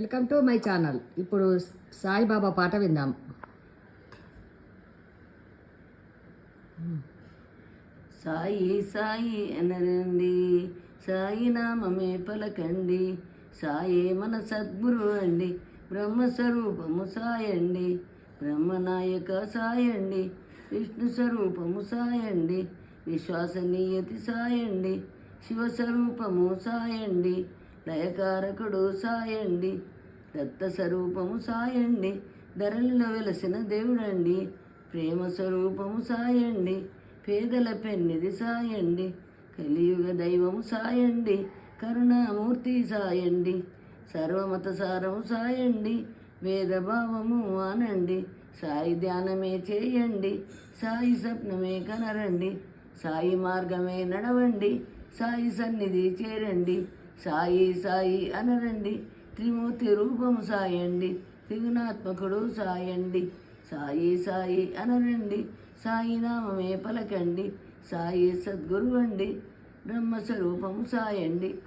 Welcome to my channel ఇప్పుడు సాయిబాబా పాట విందాం. సాయి సాయి అనరండి. సాయి నామమే పలకండి. సాయే మన సద్గురు అండి. బ్రహ్మస్వరూపము సాయండి. బ్రహ్మనాయక సాయండి. విష్ణు స్వరూపము సాయండి. విశ్వాసనీయతి సాయండి. శివస్వరూపము సాయండి. దయకారకుడు సాయండి దత్త స్వరూపము సాయండి ధరలలో వెలసిన దేవుడండి ప్రేమ స్వరూపము సాయండి పేదల పెన్నిది సాయండి కలియుగ దైవము సాయండి కరుణామూర్తి సాయండి సర్వమత సారము సాయండి వేదభావము ఆనండి సాయి ధ్యానమే చేయండి సాయి స్వప్నమే కనరండి సాయి మార్గమే నడవండి సాయి సన్నిధి చేరండి సాయి సాయి అనరండి త్రిమూర్తి రూపము సాయండి. త్రిగుణాత్మకుడు సాయండి. సాయి సాయి అనరండి సాయి నామమే పలకండి. సాయి సద్గురువండి. బ్రహ్మస్వరూపం బ్రహ్మస్వరూపము సాయండి.